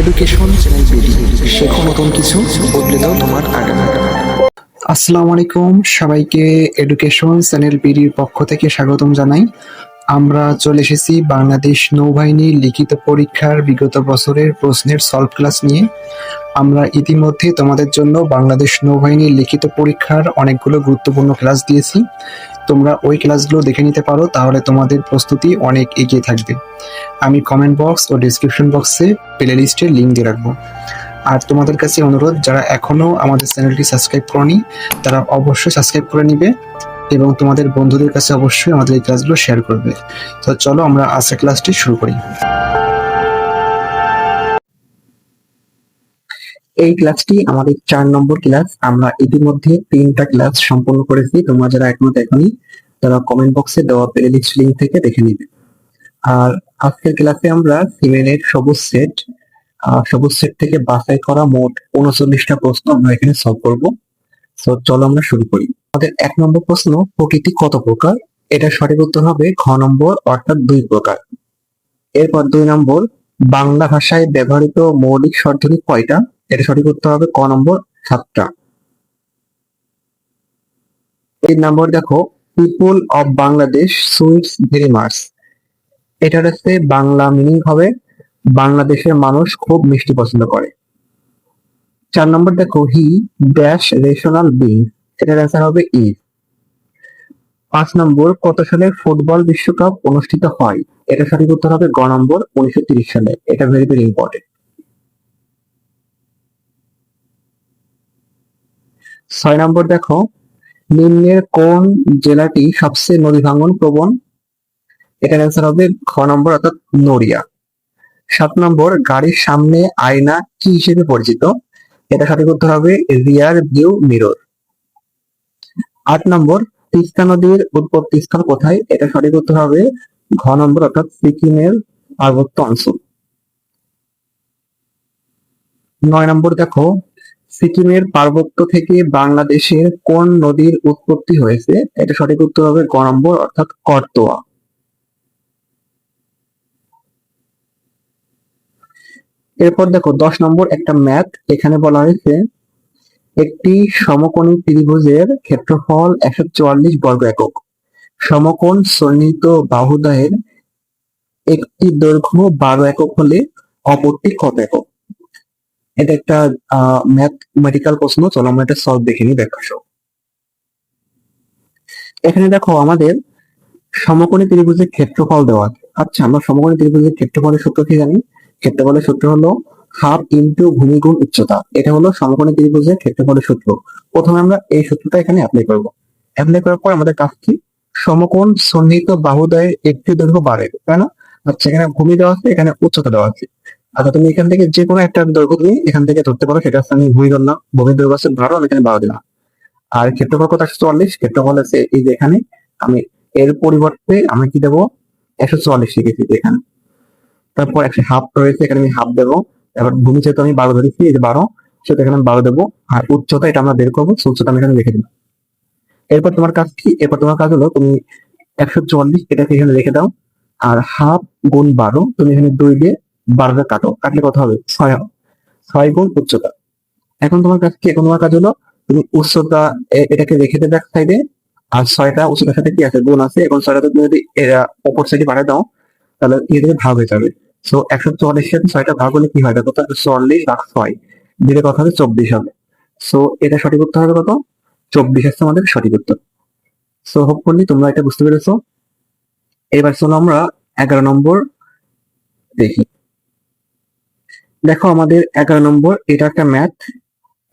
Education শেখো নতুন কিছু, বদলে দাও তোমার আগামী আসসালামু আলাইকুম, সবাইকে এডুকেশন চ্যানেল বিডির পক্ষ থেকে স্বাগতম জানাই। আমরা চলে এসেছি বাংলাদেশ নৌবাহিনীর লিখিত পরীক্ষার বিগত বছরের প্রশ্নের সলভ ক্লাস নিয়ে। আমরা ইতিমধ্যে তোমাদের জন্য বাংলাদেশ নৌবাহিনীর লিখিত পরীক্ষার অনেকগুলো গুরুত্বপূর্ণ ক্লাস দিয়েছি। তোমরা ওই ক্লাসগুলো দেখে নিতে পারো, তাহলে তোমাদের প্রস্তুতি অনেক এগিয়ে থাকবে। আমি কমেন্ট বক্স ও ডিসক্রিপশন বক্সে প্লে লিস্টের লিঙ্ক দিয়ে রাখব। আর তোমাদের কাছে অনুরোধ, যারা এখনও আমাদের চ্যানেলটি সাবস্ক্রাইব করনি, তারা অবশ্যই সাবস্ক্রাইব করে নিবে এবং তোমাদের বন্ধুদের কাছে অবশ্যই আমাদের এই ক্লাসগুলো শেয়ার করবে। তো চলো আমরা আজকের ক্লাসটি শুরু করি। এই ক্লাসটি আমাদের চার নম্বর ক্লাস আমরা ইতিমধ্যে তিনটা ক্লাস সম্পন্ন করেছি। তোমরা যারা এখনও দেখনি, তারা কমেন্ট বক্সে দেওয়া প্লে লিস্ট লিঙ্ক থেকে দেখে নিবে। আর আজকের ক্লাসে আমরা সিমেনের সবুজ সেট সবুজ সেট থেকে বাছাই করা মোট উনচল্লিশটা প্রশ্ন আমরা এখানে সলভ করব। তো চলো আমরা শুরু করি। আমাদের এক নম্বর প্রশ্ন, প্রকৃতি কত প্রকার? এটা সঠিক উত্তর হবে ঘ নম্বর, অর্থাৎ দুই প্রকার। এরপর দুই নম্বর, বাংলা ভাষায় ব্যবহৃত মৌলিক স্বরধ্বনি কয়টা? এটা সঠিক উত্তর হবে ক নম্বর সাতটা। তিন নম্বর দেখো, people of Bangladesh, sweets very much এটার হচ্ছে বাংলা মিনিং হবে, বাংলাদেশের মানুষ খুব মিষ্টি পছন্দ করে। চার নম্বর দেখো হি ড্যাশ রেশনাল বিং এটার অ্যান্সার হবে ই পাঁচ নম্বর, কত সালে ফুটবল বিশ্বকাপ অনুষ্ঠিত হয়? এটা সঠিক উত্তর হবে গ নম্বর, উনিশশো সালে। এটা ভেরি ভেরি ইম্পর্টেন্ট ছয় নম্বর দেখো, নিম্নের কোন জেলাটি সবচেয়ে নদী ভাঙ্গন প্রবণ? এটার অ্যান্সার হবে খ নম্বর অর্থাৎ নড়িয়া। সাত নম্বর, গাড়ির সামনে আয়না কি হিসেবে পরিচিত? এটা সঠিক উত্তর হবে রিয়ার ভিউ মিরর। আট নম্বর, তিস্তা নদীর উৎপত্তি স্থল কোথায়? এটা সঠিক উত্তর হবে ঘ নম্বর অর্থাৎ সিকিমের পার্বত্য অঞ্চল। নয় নম্বর দেখো সিকিমের পার্বত্য থেকে বাংলাদেশের কোন নদীর উৎপত্তি হয়েছে? এটা সঠিক উত্তর হবে গ নম্বর অর্থাৎ করতোয়া। এরপর দেখো, দশ নম্বর একটা ম্যাথ, এখানে বলা হয়েছে একটি সমকোণী ত্রিভুজের ক্ষেত্রফল একশো চুয়াল্লিশ বর্গ একক। সমকোণ সন্নিহিত বাহুদয়ের একটি দৈর্ঘ্য বারো একক হলে অপরটি কত একক? এটা একটা ম্যাথমেটিক্যাল প্রশ্ন, চলো আমরা এটা সলভ দেখে নিই ব্যাখ্যা সহ। এখানে দেখো আমাদের সমকোণী ত্রিভুজের ক্ষেত্রফল দেওয়া আছে। আচ্ছা আমরা সমকোণী ত্রিভুজের ক্ষেত্রফলের সূত্র কি জানি? ক্ষেত্রফলের সূত্র হলো হাফ ইন্টু ভূমি গুণ উচ্চতা। এটা হলো সমকোণী ত্রিভুজের ক্ষেত্রফলের সূত্র। প্রথমে আমরা এই সূত্রটা এখানে অ্যাপ্লাই করব। অ্যাপ্লাই করার পর আমাদের কাজ কি? সমকোণ সন্নিহিত বাহুদয়ের একটি দৈর্ঘ্য বাড়ে তাই না? আচ্ছা এখানে ভূমি দেওয়া আছে, এখানে উচ্চতা দেওয়া আছে। আচ্ছা তুমি এখান থেকে যে কোনো একটা দৈর্ঘ্য তুমি এখান থেকে ধরতে পারো, সেটা হচ্ছে আমি ভূমি ধরলাম ভূমির দৈর্ঘ্য আছে বারো, আমি এখানে বারো দিলাম। আর ক্ষেত্রফল কত একশো চুয়াল্লিশ? ক্ষেত্রফল আছে এই যে এখানে, আমি এর পরিবর্তে আমি কি দেবো? একশো চুয়াল্লিশ লিখেছি এখানে। তারপর একশো হাফ রয়েছে, এখানে আমি হাফ দেবো। এবার ভূমি যেহেতু আমি বারো ধরেছি, এই যে বারো সেটা এখানে বারো দেবো। আর উচ্চতা এটা আমরা বের করব উচ্চতা আমি এখানে লিখে দিলাম। এরপর তোমার কাজ কি? এরপর তোমার কাজ হলো তুমি একশো চুয়াল্লিশ এটাকে এখানে রেখে দাও। আর হাফ গুণ বারো, তুমি এখানে দুই দিয়ে বারোটা কাটো, কাটলে কত হবে? ছয় ছয় গুণ উচ্চতা। এখন তোমার কাছে কি? এখন তোমার কাজ হলো তুমি উচ্চতা এটাকে রেখে দেবে এক সাইডে আর ছয়টা উচ্চতার সাথে কি আছে? গুণ আছে। এখন ছয়টা তুমি যদি এরা অপর সাইডে বাড়ায় দাও, তাহলে এ থেকে ভাগ হয়ে যাবে। সো একশো চুয়াল্লিশ সাথে ছয়টা ভাগ হলে কি হয়? দেখো তো, চুয়াল্লিশ ভাগ ছয়, দিলে কথা হবে? চব্বিশ হবে। সো এটা সঠিক উত্তর হবে কত? চব্বিশ হচ্ছে আমাদের সঠিক উত্তর। সো হোপফুলি তোমরা এটা বুঝতে পেরেছ। এবার চলো আমরা এগারো নম্বর দেখি। দেখো আমাদের এগারো নম্বর, এটা একটা ম্যাথ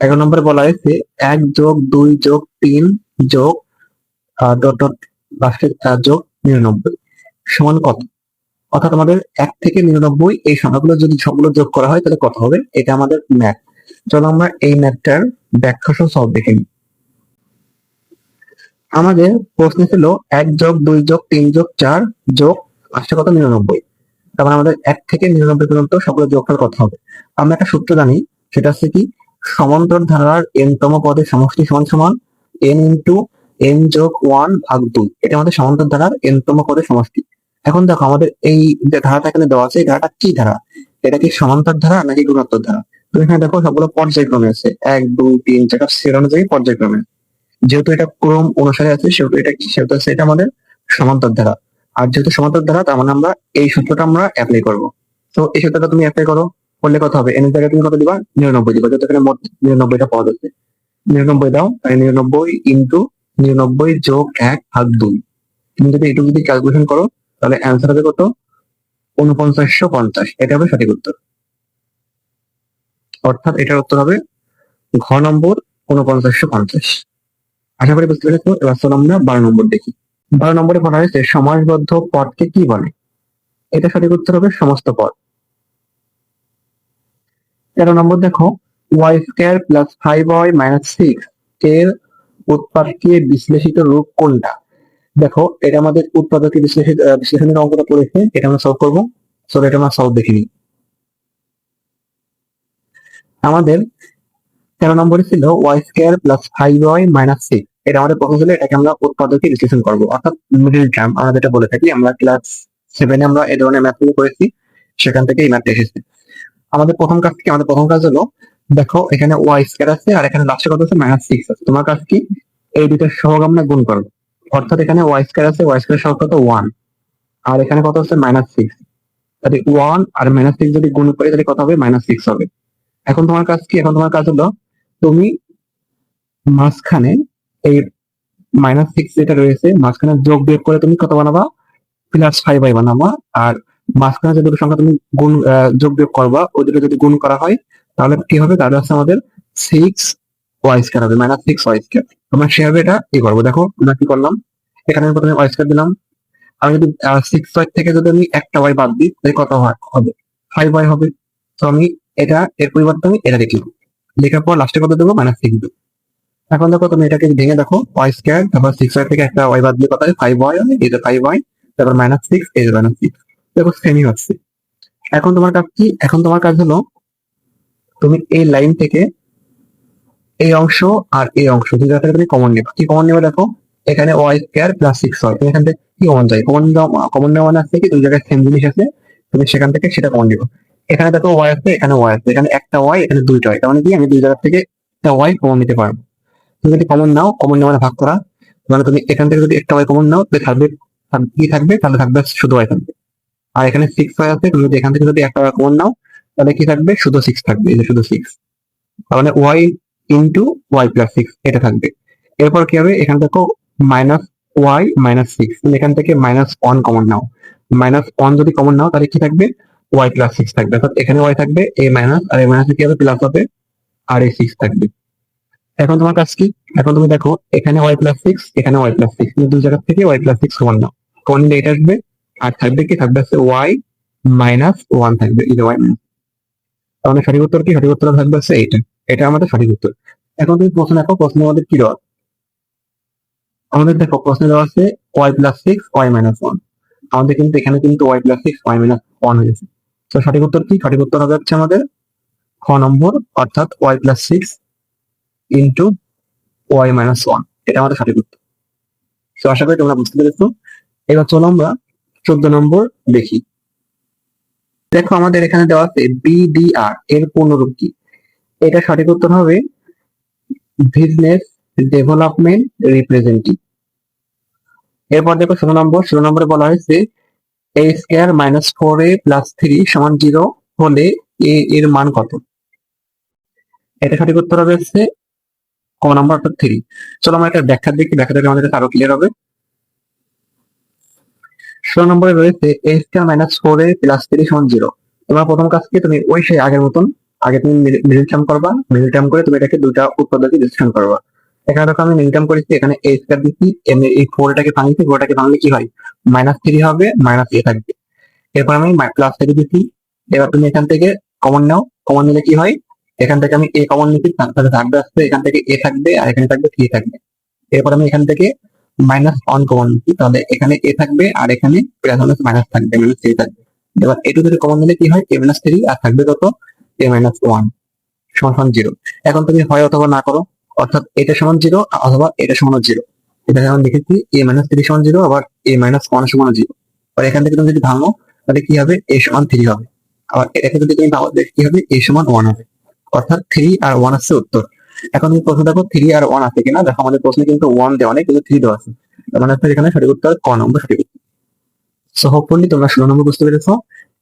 এগারো নম্বর বলা হয়েছে এক যোগ দুই যোগ তিন যোগ ডট ডট যোগ নিরানব্বই সমান কত? অর্থাৎ আমাদের এক থেকে নিরানব্বই এই সংখ্যাগুলো যদি সবগুলো যোগ করা হয়, তাহলে কত হবে? এটা আমাদের ম্যাথ চলো আমরা এই ম্যাথটার ব্যাখ্যা সহ সব দেখে নিই। আমাদের প্রশ্ন ছিল এক যোগ দুই যোগ তিন যোগ চার যোগ আসছে কত? নিরানব্বই। তারপর আমাদের এক থেকে নিরানব্বই পর্যন্ত সবগুলো যোগফল কত হবে আমরা একটা সূত্র জানি সেটা হচ্ছে কি সমান্তর ধারার এন তম পদের সমষ্টি সমান সমান এন ইন্টু এন যোগ ওয়ান ভাগ দুই এটা আমাদের সমান্তর ধারার এন তম পদের সমষ্টি এখন দেখো আমাদের এই যে ধারাটা এখানে দেওয়া আছে এই ধারাটা কি ধারা এটা কি সমান্তর ধারা নাকি গুণোত্তর ধারা তুমি এখানে দেখো সবগুলো পর্যায়ক্রমে আছে এক দুই তিন চারটা সেট অনুযায়ী পর্যায়ক্রমে যেহেতু এটা ক্রম অনুসারে আছে সেহেতু এটা সেহেতু আছে এটা আমাদের সমান্তর ধারা আর যেহেতু সমান্তর ধারা, তার মানে আমরা এই সূত্রটা আমরা অ্যাপ্লাই করব। তো এই সূত্রটা তুমি অ্যাপ্লাই করো, করলে কত হবে? এর জায়গায় তুমি কত দিবা? নিরানব্বই দিবা। যেহেতু এখানে মোট নিরানব্বইটা পদ আছে নিরানব্বই দাও তাই নিরানব্বই ইন্টু নিরানব্বই যোগ এক ভাগ দুই। তুমি যদি এটুকু যদি ক্যালকুলেশন করো, তাহলে অ্যান্সার হবে কত? উনপঞ্চাশশো পঞ্চাশ। এটা হবে সঠিক উত্তর। অর্থাৎ এটার উত্তর হবে ঘ নম্বর উনপঞ্চাশশো পঞ্চাশ। আশা করি বুঝতে পেরেছ? এবার চলো আমরা বারো নম্বর দেখি। বারো নম্বরে বলা হয়েছে সমাসবদ্ধ পদকে কি বলে? এটা সঠিক উত্তর হবে সমস্ত পদ। তেরো নম্বর দেখো, y square plus five y minus six এর উৎপাদকে বিশ্লেষিত রূপ কোনটা? দেখো, এটা আমাদের উৎপাদকে বিশ্লেষিত বিশ্লেষণের অঙ্কটা পড়েছে এটা আমরা সলভ করব। সো এটা আমরা সলভ দেখিনি। আমাদের তেরো নম্বরে ছিল y square plus five y minus six. এটা আমাদের প্রশ্ন ছিল এটাকে আমরা উৎপাদকে বিশ্লেষণ করব। অর্থাৎ মিডিল টার্ম আমরা যেটা বলে থাকি, আমরা ক্লাস সেভেনে আমরা এই ধরনের ম্যাথ করেছি, সেখান থেকে এই ম্যাথটা এসেছে। আমাদের প্রথম কাজ কি আমাদের প্রথম কাজ হলো, দেখো এখানে ওয়াই স্কোয়ার আছে আর এখানে লাস্টে কত আছে? মাইনাস সিক্স আছে। তোমার কাজ কি? এই দুইটার সহগ আমরা গুণ করব। অর্থাৎ এখানে ওয়াই স্কোয়ার আছে ওয়াই স্কোয়ার সহগ কত? ওয়ান আর এখানে কত আছে? মাইনাস সিক্স তাহলে ওয়ান আর মাইনাস সিক্স যদি গুণ করি, তাহলে কত হবে? মাইনাস সিক্স হবে। এখন তোমার কাজ কি? এখন তোমার কাজ হলো, তুমি মাঝখানে এই মাইনাস সিক্স যেটা রয়েছে, মাঝখানে যোগ বিয়োগ করে তুমি কত বানাবা? প্লাস ফাইভ আই বানাবা। আর মাঝখানে যে দুটো সংখ্যা তুমি গুণ যোগ বিয়োগ করবা ওই দুটো যদি গুণ করা হয়, তাহলে কি হবে? তাহলে হচ্ছে আমাদের সিক্স ওয়াই স্কোয়ার হবে মাইনাস সিক্স ওয়াই স্কোয়ার আমরা সেভাবে এটা ই করব। দেখো, আমরা কি করলাম? এখানে প্রথমে ওয়াই স্কোয়ার দিলাম। আমি যদি সিক্স ওয়াই থেকে যদি আমি একটা ওয়াই বাদ দিই, তাহলে কত হবে ফাইভ ওয়াই হবে। তো আমি এটা, এর পরিবর্তে আমি এটা লিখলাম লেখার পর লাস্টে কত দেবো? মাইনাস সিক্স দেবো। এখন দেখো তুমি এটাকে ভেঙে দেখো ওয়াই স্কোয়ার তারপর সিক্স ওয়াই থেকে একটা ওয়াই বাদ দিয়ে হয় ফাইভ ওয়াই এই যে ফাইভ ওয়াই তারপর মাইনাস সিক্স এই যে মাইনাস সিক্স দেখো সেমই হচ্ছে। এখন তোমার কাজ কি? এখন তোমার কাজ হলো তুমি এই লাইন থেকে এই অংশ আর এই অংশ দুটো থেকে তুমি কমন নেবে। কি কমন নেবে দেখো? এখানে ওয়াই স্কোয়ার প্লাস সিক্স হয় তুমি এখান থেকে কি কমন যায় কমন কমন নেওয়া মানে আছে কি? দুই জায়গায় সেম জিনিস আছে, তুমি সেখান থেকে সেটা কমন নিবে। এখানে দেখো ওয়াই আছে, এখানে ওয়াই আছে। এখানে একটা ওয়াই এখানে দুইটা ওয়াই তার মানে কি? আমি দুই জায়গা থেকে একটা ওয়াই কমন নিতে পারব। তুমি যদি কমন নাও কমন মানে ভাগ করা মানে তুমি এখান থেকে যদি একটা ওয়াই কমন নাও, তাহলে থাকবে কি থাকবে? তাহলে থাকবে শুধু ওয়াই থাকবে। আর এখানে সিক্স ওয়াই আছে, তুমি যদি এখান থেকে যদি একটা ওয়াই কমন নাও, তাহলে কি থাকবে? শুধু সিক্স থাকবে, এই যে শুধু সিক্স তার মানে y into y plus six এটা থাকবে। এরপর কি হবে? এখান থেকে মাইনাস ওয়াই মাইনাস সিক্স এখান থেকে মাইনাস ওয়ান কমন নাও। মাইনাস ওয়ান যদি কমন নাও, তাহলে কি থাকবে? ওয়াই প্লাস সিক্স থাকবে। অর্থাৎ এখানে ওয়াই থাকবে, এ মাইনাস আর এ মাইনাস কি হবে? প্লাস হবে, আর এ সিক্স থাকবে। এখন তোমার কাজ কি? এখন তুমি দেখো, এখানে ওয়াই প্লাস সিক্স এখানে ওয়াই প্লাস সিক্স দুই জায়গা থেকে ওয়াই প্লাস সিক্স কমন নাও। কমন নিলে এটা আসবে, আর থাকবে কি? থাকবে হচ্ছে ওয়াই মাইনাস ওয়ান থাকবে, এই ওয়াই মাইনাস তাহলে সঠিক উত্তর কি? সঠিক উত্তর থাকবে হচ্ছে এইটা। এটা আমাদের সঠিক উত্তর। এখন তুমি প্রশ্ন দেখো প্রশ্ন আমাদের কি দেওয়া আমাদের দেখো, প্রশ্ন দেওয়া আছে y plus six y minus one আমাদের কিন্তু এখানে কিন্তু y plus six y minus one হয়েছে। তো সঠিক উত্তর কি? সঠিক উত্তর হবে হচ্ছে আমাদের খ নম্বর, অর্থাৎ y plus six into y minus one এটা আমাদের সঠিক উত্তর তো আশা করি তোমরা বুঝতে পেরেছ। এবার চলো আমরা চোদ্দ নম্বর দেখি। দেখো আমাদের এখানে দেওয়া আছে বিডিআর এর পূর্ণরূপ কি? এটা সঠিক উত্তর হবে বিজনেস ডেভেলপমেন্ট রিপ্রেজেন্টেটিভ এরপর দেখো ষোলো নম্বর। ষোলো নম্বরে বলা হয়েছে a square minus four a plus three সমান জিরো হলে এ এর মান কত? এটা সঠিক উত্তর হবে হচ্ছে ক নম্বর অর্থাৎ থ্রি চলো আমরা একটা ব্যাখ্যা দেখি ব্যাখ্যা দেখে আমাদের আরও ক্লিয়ার হবে। ষোলো নম্বরে রয়েছে a square minus four a plus three সমান জিরো তোমার প্রথম কাজ কি তুমি ওই সেই আগের মতন, আগে তুমি মিডিল টার্ম করবা মিডিল টার্ম করে তুমি এটাকে দুইটা উৎপাদকে ডিসকাশন করবা। এখানে দেখো আমি মিডিল টার্ম করেছি, এখানে এ স্কোয়ার দিচ্ছি এই ফোরটাকে ভাঙছি ফোরটাকে ভাঙলে কি হয়? মাইনাস থ্রি হবে মাইনাস এ থাকবে। এরপর আমি প্লাস থ্রি দিচ্ছি। এবার তুমি এখান থেকে কমন নাও কমন নিলে কি হয়? এখান থেকে আমি এ কমন নিচ্ছি সাথে থাকবে আসবে, এখান থেকে এ থাকবে, আর এখানে থাকবে থ্রি থাকবে। এরপর আমি এখান থেকে মাইনাস ওয়ান কমন নিচ্ছি তাহলে এখানে এ থাকবে, আর এখানে প্লাস মাইনাস থাকবে মাইনাস থ্রি থাকবে। এবার এটু যদি কমন নিলে কি হয়? এ মাইনাস থ্রি আর থাকবে কত? এ মাইনাস ওয়ান সমান জিরো এখন তুমি হয় অথবা না করো, অর্থাৎ এটা সমান জিরো অথবা এটা সমান জিরো এটা যেমন লিখেছি এ মাইনাস থ্রি সমান জিরো আবার এ মাইনাস ওয়ান সমান জিরো আর এখান থেকে তুমি যদি ভাঙো, তাহলে কি হবে? এ সমান থ্রি হবে। আবার এটাকে যদি তুমি ভাবো দেখি কি হবে? এ সমান ওয়ান হবে। অর্থাৎ থ্রি আর ওয়ান আছে উত্তর। এখন তুমি প্রশ্ন দেখো থ্রি আর ওয়ান আছে কিনা? দেখো আমাদের প্রশ্নে কিন্তু ওয়ান দেওয়া নেই, কিন্তু থ্রি দেওয়া আছে। মানে হচ্ছে এখানে সঠিক উত্তর ক নম্বর, সঠিক উত্তর। সো হোপফুলি তোমরা ষোলো নম্বর বুঝতে পেরেছ?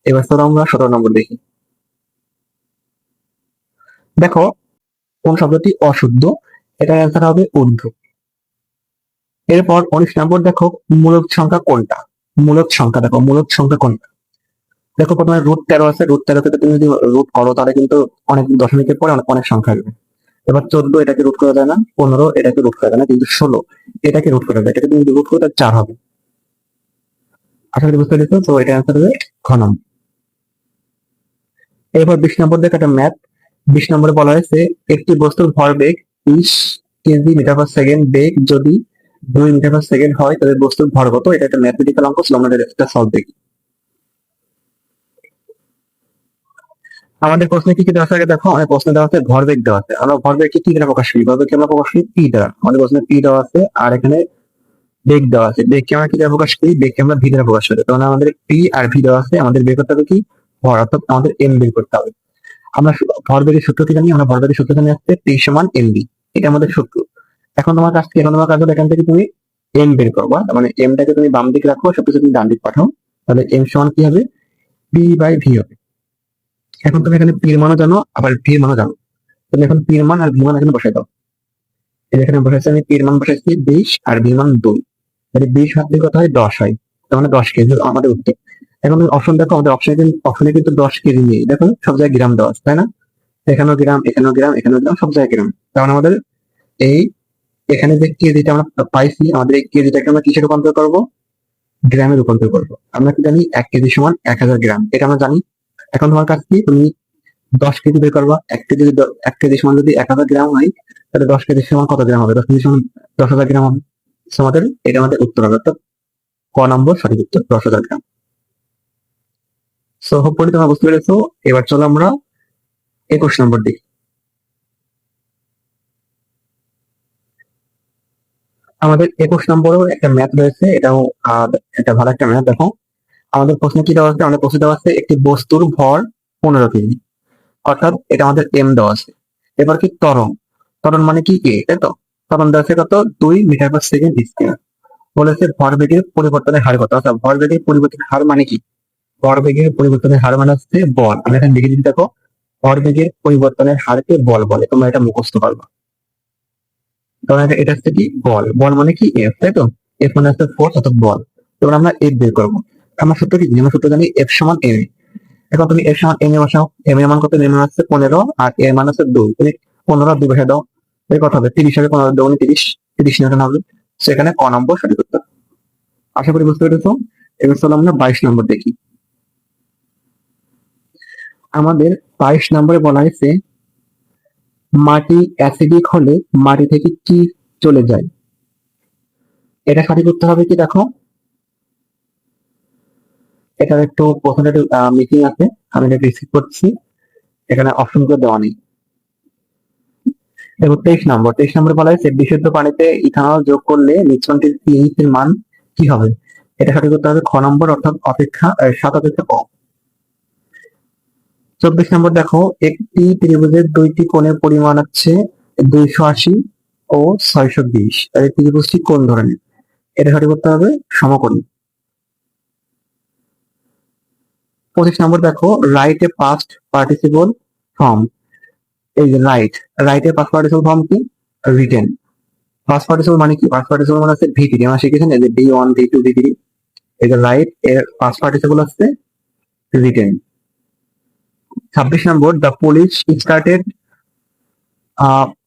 এবার ধরো আমরা সতেরো নম্বর দেখি। দেখো, কোন শব্দটি অশুদ্ধ? এটার অ্যান্সার হবে ঊর্ধ্ব। এরপর উনিশ নম্বর দেখো, মূলক সংখ্যা কোনটা? মূলক সংখ্যা, দেখো, মূলক সংখ্যা কোনটা? দেখো প্রথমে রুট তেরো আছে রুট তেরো থেকে তুমি যদি রুট করো, তাহলে কিন্তু অনেক দশমিকের পরে অনেক অনেক সংখ্যা আসবে। এবার চোদ্দ, এটাকে রুট করা যায় না, পনেরো, এটাকে রুট করা যায় না, কিন্তু ষোলো, এটাকে রুট করা যায়। এটাকে তুমি রুট করো, তাহলে চার হবে। আশা করি বুঝতে পেরেছ? তো এটা অ্যান্সার হবে নম্বর এরপর বিশ নম্বর দেখো একটা ম্যাথ বিশ নম্বরে বলা হয়েছে, একটি বস্তুর ভরবেগ বিশ কেজি মিটার পার সেকেন্ড বেগ যদি দুই মিটার পার সেকেন্ড হয়, তাহলে বস্তুর ভর কত? এটা একটা ম্যাথমেটিক্যাল অঙ্ক ছিল সলভ দেখি। আমাদের প্রশ্নে কি কি দেওয়া আগে দেখো, আমাদের প্রশ্নে দেওয়া আছে ভরবেগ দেওয়া আছে। আমরা ভরবেগকে কি দ্বারা প্রকাশ করি? ভরবেগকে আমরা প্রকাশ করি? পি দ্বারা। আমাদের প্রশ্নে পি দেওয়া আছে, আর এখানে বেগ দেওয়া আছে। বেগকে আমরা কি দ্বারা প্রকাশ করি? বেগকে আমরা ভি দ্বারা প্রকাশ করি। তখন আমাদের পি আর ভি দেওয়া আছে, আমাদের বের করতে হবে কি? ভর, অর্থাৎ আমাদের এম বের করতে হবে। আমরা ভরবেগের সূত্র কি জানি, আমরা ভরবেগের সূত্র জানি আসছে পি সমান এম বি এটা আমাদের সূত্র। এখন তোমার কাছ থেকে এখন তোমার কাজ এখান থেকে তুমি এম বের করবা মানে এমটাকে তুমি বাম দিকে রাখো, সবকিছু তুমি ডান দিক পাঠাও। তাহলে এম সমান কি হবে? পি বাই ভি হবে। এখন তুমি এখানে পির মানও জানো, আবার ভি মানও জানো। তুমি এখন পির মান আর ভি মান এখানে বসাই দাও। এখানে বসাইছি আমি পির মান বসাইছি বিশ আর ভি মান দুই। তাহলে বিশ হাত দিয়ে কত হয়? দশ হয়। তার মানে দশ কেজি আমাদের উত্তর। এখন অপশন দেখো, আমাদের অপশনে কিন্তু অপশনে কিন্তু দশ কেজি নেই। দেখো, সব জায়গায় গ্রাম দেওয়া আছে, তাই না? এখানেও গ্রাম এখানেও গ্রাম এখানেও গ্রাম সব জায়গায় গ্রাম তার মানে আমাদের এই এখানে যে কেজিটা আমরা পাইছি, আমাদের এই কেজিটাকে আমরা কিসে রূপান্তর করব? গ্রামে রূপান্তর করব। আমরা কি জানি, এক কেজি সমান এক হাজার গ্রাম এটা আমরা জানি এখন তোমার কাছে কি? তুমি দশ কেজি বের করবা, এক কেজি এক কেজি সমান যদি এক হাজার গ্রাম হয়, তাহলে দশ কেজি সমান কত গ্রাম হবে? দশ কেজি সমান দশ হাজার গ্রাম হবে। আমাদের এটা আমাদের উত্তর হবে। অর্থাৎ ক নম্বর সঠিক উত্তর? দশ হাজার গ্রাম। সো হোপফুলি তোমরা বুঝতে পেরেছ। এবার চলো আমরা একুশ নম্বর দিক। আমাদের একুশ নম্বরেও একটা ম্যাথ রয়েছে। এটাও একটা ভালো একটা ম্যাথ দেখো। আমাদের প্রশ্নে কি দেওয়া আছে? আমাদের প্রশ্নে দেওয়া আছে একটি বস্তুর ভর পনেরো কেজি। অর্থাৎ এটা আমাদের এম দেওয়া আছে। এবার কি ত্বরণ? ত্বরণ মানে কি কে তাই তো? ত্বরণ দেওয়া কত? দুই মিটার পার সেকেন্ড স্কোয়ার বলেছে ভরবেগের পরিবর্তনের হার কত? অর্থাৎ ভরবেগের পরিবর্তনের হার মানে কি? ভরবেগের পরিবর্তনের হার মানে হচ্ছে বল। আমি এখানে লিখে দিচ্ছি দেখো ভরবেগের পরিবর্তনের হারকে বল বলে। তোমরা এটা মুখস্থ পারবা কারণ এটা হচ্ছে কি বল। বল মানে কি এফ, তাই তো? এফ মানে হচ্ছে ফোর্স অর্থাৎ বল। এবার আমরা এফ বের করব। আমরা সূত্র কি? জানি? সূত্র জানি এফ সমান এম এখন তুমি এফ সমান এম এ বসাও। এম এর মান কত? এম মান হচ্ছে পনেরো আর এর মান হচ্ছে দুই। তুমি পনেরো দুই বসে দাও। এই কথা হবে তিরিশ হবে, পনেরো দুগুণে তিরিশ। তিরিশ নিউটন হবে। সেখানে ক নম্বর সঠিক উত্তর। আশা করি বুঝতে পেরেছ? এবার চলো আমরা বাইশ নম্বর দেখি। আমাদের বাইশ নম্বরে বলা হয়েছে, মাটি অ্যাসিডিক হলে মাটি থেকে কি চলে যায়? এটা সঠিক উত্তর হবে কি? দেখো এটার একটু প্রথমে একটু মিটিং আছে, আমি এটা রিসিভ করছি। এখানে অপশনগুলো দেওয়া নেই। এবং তেইশ নম্বর তেইশ নম্বর বলা হয়েছে, বিশুদ্ধ পানিতে ইথানল যোগ করলে মিশ্রণটির পিএইচ এর মান কি হবে? এটা সঠিক উত্তর হবে খ নম্বর, অর্থাৎ অপেক্ষা সাত অপেক্ষা কম চব্বিশ নম্বর দেখো, একটি ত্রিভুজের দুইটি কোণের পরিমাণ হচ্ছে দুইশো আশি ও ছয়শো বিশ। ত্রিভুজটি কোন ধরনের? এটা সঠিক করতে হবে সমকোণী। পঁচিশ নম্বর দেখো write a past participle form এই যে write write a past participle form কি? রিটেন পাস্ট পার্টিসিপল মানে কি? পাস্ট পার্টিসিপল মানে হচ্ছে ভি থ্রি আমরা শিখেছেন এই যে D one D two D three এই যে রাইট এর পাস্ট পার্টিসিপল হচ্ছে রিটেন ছাব্বিশ নম্বর the police started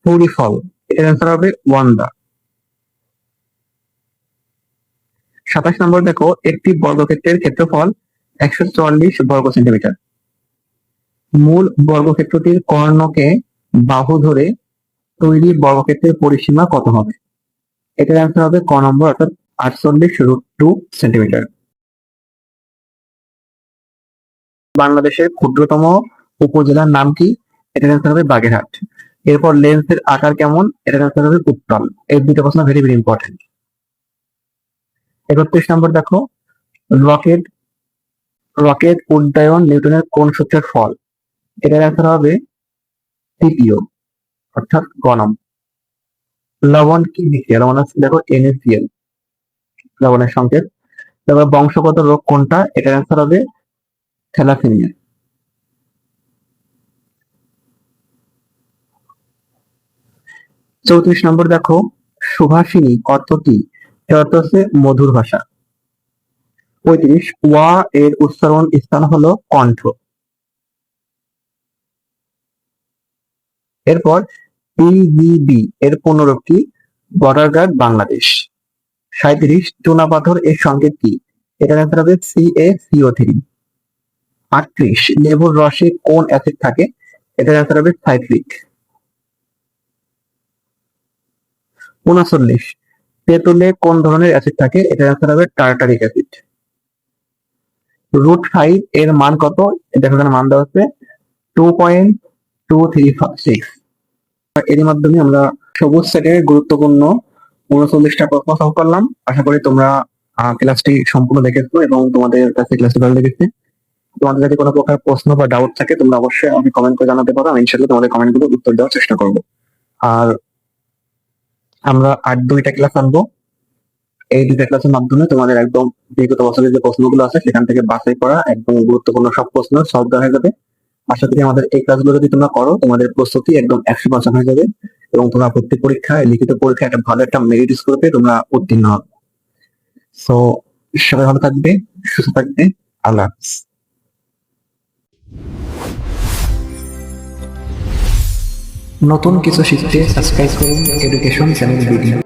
poorly fall এটার অ্যান্সার হবে ওয়ান দা সাতাশ নম্বর দেখো, একটি বর্গক্ষেত্রের ক্ষেত্রফল একশো চল্লিশ বর্গ সেন্টিমিটার। মূল বর্গক্ষেত্রটির কর্ণকে বাহু ধরে তৈরি বর্গক্ষেত্রের পরিসীমা কত হবে? এটার অ্যান্সার হবে ক নম্বর, অর্থাৎ আটচল্লিশ রুট টু সেন্টিমিটার বাংলাদেশের ক্ষুদ্রতম উপজেলার নাম কি? এটার অ্যান্সার হবে বাগেরহাট। এরপর লেন্সের আকার কেমন? এটার অ্যান্সার হবে উত্তল। এই দুটো প্রশ্ন ভেরি ভেরি ইম্পর্টেন্ট একত্রিশ নম্বর দেখো রকেট রকেট উড্ডয়ন নিউটনের কোন সূত্রের ফল? এটার অ্যান্সার হবে তৃতীয় অর্থাৎ গণম। লবণ কি বিক্রিয়া? লবণ আছে দেখো NaCl, লবণের সংকেত। তারপর বংশগত রোগ কোনটা? এটার অ্যান্সার হবে থ্যালাসেমিয়া। চৌত্রিশ নম্বর দেখো, সুভাষিনী অর্থ কি? এর অর্থ হচ্ছে মধুর ভাষা। পঁয়ত্রিশ, ওয়া এর উচ্চারণ স্থান হলো কণ্ঠ। এরপর পিজিবি এর পুনরূপ কি বর্ডার গার্ড বাংলাদেশ। সাঁত্রিশ চুনা পাথর এর সংকেত কি? এটার অ্যান্সার হবে সি এ সিও থ্রি। আটত্রিশ, লেবুর রসে কোন অ্যাসিড থাকে? এটার অ্যান্সার হবে সাইট্রিক উনচল্লিশ, তেঁতুলে কোন ধরনের অ্যাসিড থাকে? এটার অ্যান্সার হবে টার্টারিক অ্যাসিড রুট ফাইভ এর মান কত? দেখো এখানে মান দেওয়া হচ্ছে two point two three six এর মাধ্যমে আমরা সবুজ সেটের গুরুত্বপূর্ণ উনচল্লিশটা প্রশ্ন সলভ করলাম। আশা করি তোমরা ক্লাসটি সম্পূর্ণ দেখেছ এবং তোমাদের কাছে ক্লাসটি ভালো লেগেছে। তোমাদের যদি কোনো প্রকার প্রশ্ন বা ডাউট থাকে, তোমরা অবশ্যই আমাকে কমেন্ট করে জানাতে পারো। আমি ইনশাল্লাহ তোমাদের কমেন্টগুলো উত্তর দেওয়ার চেষ্টা করব। আর আমরা আর দুইটা ক্লাস আনব। এই দুইটা ক্লাসের মাধ্যমে তোমাদের একদম বিগত বছরের যে প্রশ্নগুলো আছে, সেখান থেকে বাছাই করা একদম গুরুত্বপূর্ণ সব প্রশ্ন সলভ দেওয়া হয়ে যাবে। আশা করি আমাদের এই ক্লাসগুলো যদি তোমরা করো, তোমাদের প্রস্তুতি একদম একশো পার্সেন্ট হয়ে যাবে এবং তোমরা প্রত্যেক পরীক্ষায়, লিখিত পরীক্ষায় একটা ভালো একটা মেরিট স্কোর পেয়ে তোমরা উত্তীর্ণ হবে। সো সবাই ভালো থাকবে, সুস্থ থাকবে, আল্লাহ হাফিজ। নতুন কিছু শিখতে সাবস্ক্রাইব করুন এডুকেশন চ্যানেল ভিডিও